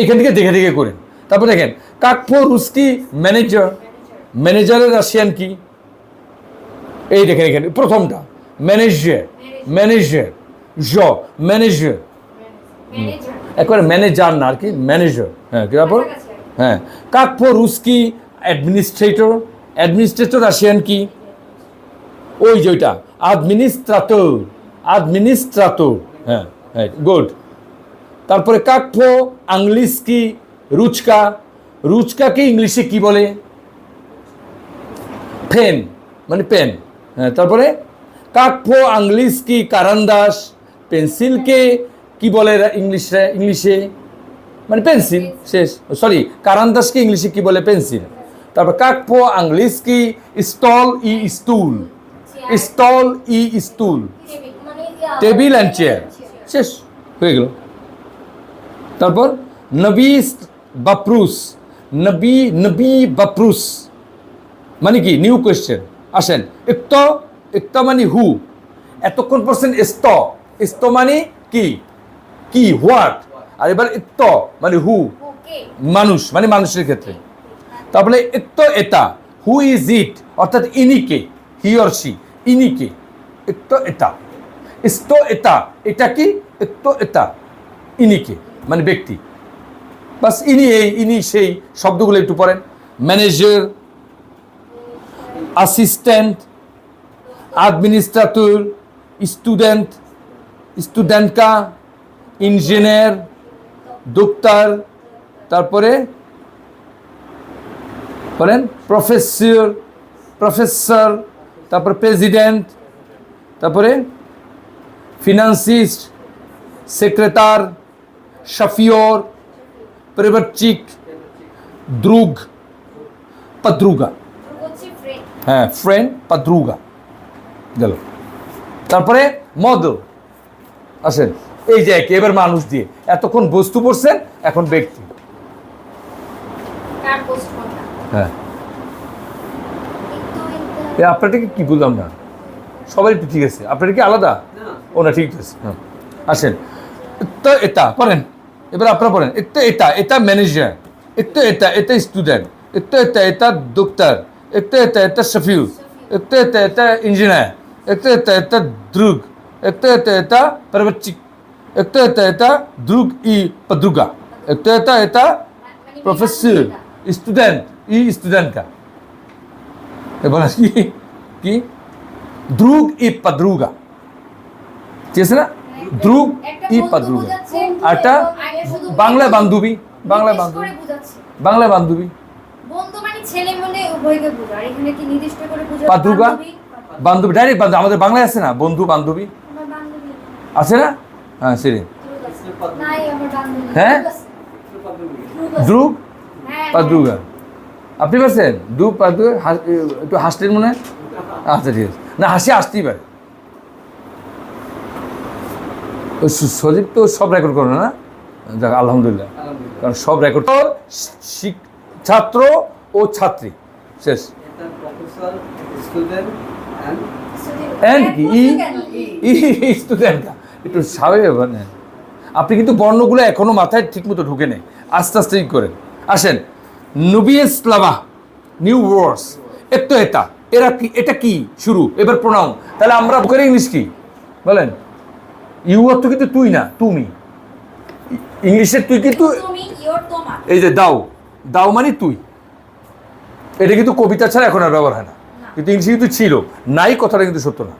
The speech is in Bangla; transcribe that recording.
এখান থেকে দেখে দেখে করেন। তারপর দেখেন, কাকপো রুস্কি ম্যানেজার ম্যানেজারের রাশিয়ান কি? এই দেখেন এখানে, প্রথমটা। ম্যানেজার ম্যানেজার জ ম্যানেজার একবারে ম্যানেজার না আর কি ম্যানেজার হ্যাঁ তারপর? হ্যাঁ কাকপো রুস্কি অ্যাডমিনিস্ট্রেটর অ্যাডমিনিস্ট্রেটর রাশিয়ান কি? ওই যে ওইটা আদমিনিস্ট্রাটর আদমিনিস্ট্রাটর হ্যাঁ হ্যাঁ গুড তারপরে কাকপো আংলিস্কি রুচকা। রুচকাকে ইংলিশে কি বলে? ফেন মানে পেন। হ্যাঁ তারপরে কাকপো আংলিস্কি কারান্দাস পেন্সিলকে কি বলে ইংলিশে ইংলিশে? মানে পেন্সিল শেষ। সরি কারান্দাসকে ইংলিশে কি বলে? পেন্সিল। তারপর কাকপো আংলিস্কি স্টল ই স্টুল। স্টল ই স্টুল। মানে টেবিল অ্যান্ড চেয়ার। শেষ হয়ে গেল। তারপর নবী বাপ্রুস নবী নবী বাপ্রুস। মানে কি? নিউ কোয়েশ্চেন আসেন। একত একত মানে হু এতক্ষণ পড়ছেন ইস্ত। এস্ত মানে কি? কি? হোয়াট আর এবার একত মানে হু মানুষ মানে মানুষের ক্ষেত্রে। তারপরে একত এটা। হু ইজ ইট অর্থাৎ ইনিকে হি অর সি ইনিকে একত এটা। ইস্ত এটা। এটা কি? একত এটা। ইনিকে মানে ব্যক্তি। বাস ইনি এই, ইনি সেই শব্দগুলো একটু পড়েন। ম্যানেজার, অ্যাসিস্ট্যান্ট, অ্যাডমিনিস্ট্রেটর, স্টুডেন্ট, স্টুডেন্টকা, ইঞ্জিনিয়ার, ডক্টর, তারপরে বলেন প্রফেসর প্রফেসর, তারপর প্রেসিডেন্ট, তারপরে ফিনান্সিস্ট, সেক্রেটার দ্রুগ পদ্রুগা হচ্ছে ফ্রেন্ড হ্যাঁ ফ্রেন্ড পদ্রুগা গেল। তারপরে মডেল আসেন। এই যে একে এবার মানুষ দিয়ে। এতক্ষণ বস্তু পড়ছেন এখন ব্যক্তি। হ্যাঁ। আপনারটাকে কি বললাম না? সবাই একটু ঠিক আছে। আপনার কি আলাদা? ও না ঠিক আছে। হ্যাঁ। আসেন। তো এটা পড়েন এবার আপনারা পড়েন একটা এটা এটা ম্যানেজার একটা এটা এটা স্টুডেন্ট একটা এটা এটা ডক্টর একটা এটা এটা শফিউ একটা এটা এটা ইঞ্জিনিয়ার একটা এটা এটা দ্রুগ একটা এটা এটা পরবচ্চিক একটা এটা এটা দ্রুগ ই পদ্রুগা একটা এটা এটা প্রফেসর স্টুডেন্ট ই স্টুডেন্ট का এবার কি কি দ্রুগ ই পাদ্রুগা ঠিক আছে না দ্রুগ ই পাদ্রুগা আরটা বাংলা বান্ধবী বাংলা বান্ধবী। বাংলা বান্ধবী। বন্ধু মানে ছেলে মনে উভয়কে বোঝা আর এখানে কি নির্দিষ্ট করে বোঝা পাদ্রুগা বান্ধবী। ডাইরেক্ট বান্ধবী আমাদের বাংলায় আছে না? বন্ধু বান্ধবী? আছে না? হ্যাঁ সেরে। নাই আমার বান্ধবী হ্যাঁ? দ্রুগ হ্যাঁ পাদ্রুগা আপনি পারছেন? দু পাদ্রুগা একটু হাসলেন মনে হয়? আচ্ছা ঠিক আছে। না হাসি আসতেই পারে। ওই সজীব তো সব রেকর্ড করে না? যাক আলহামদুলিল্লাহ। কারণ সব রেকর্ড ছাত্র ও ছাত্রী। শেষ। অ্যান্ড কি? ই স্টুডেন্ট একটু স্বাভাবিক ব্যাপার নেন আপনি কিন্তু বর্ণগুলো এখনও মাথায় ঠিকমতো ঢুকে নেই। আস্তে আস্তে করেন। আসেন। নুবিয়েস্লাভা নিউ ওয়ার্ডস একটু এটা। এরা কি এটা কি? শুরু। এবার প্রণাম। তাহলে আমরা বুকের ইংলিশ কি? বলেন। ইউ অর্থ কিন্তু তুই না তুমি। ইংলিশে তুই কিন্তু এই যে দাও দাও মানে তুই। এটা কিন্তু কবিতা ছাড়া এখন আর ব্যবহার হয় না। কিন্তু ইংলিশে কিন্তু ছিল। নাই কথাটা কিন্তু সত্য না।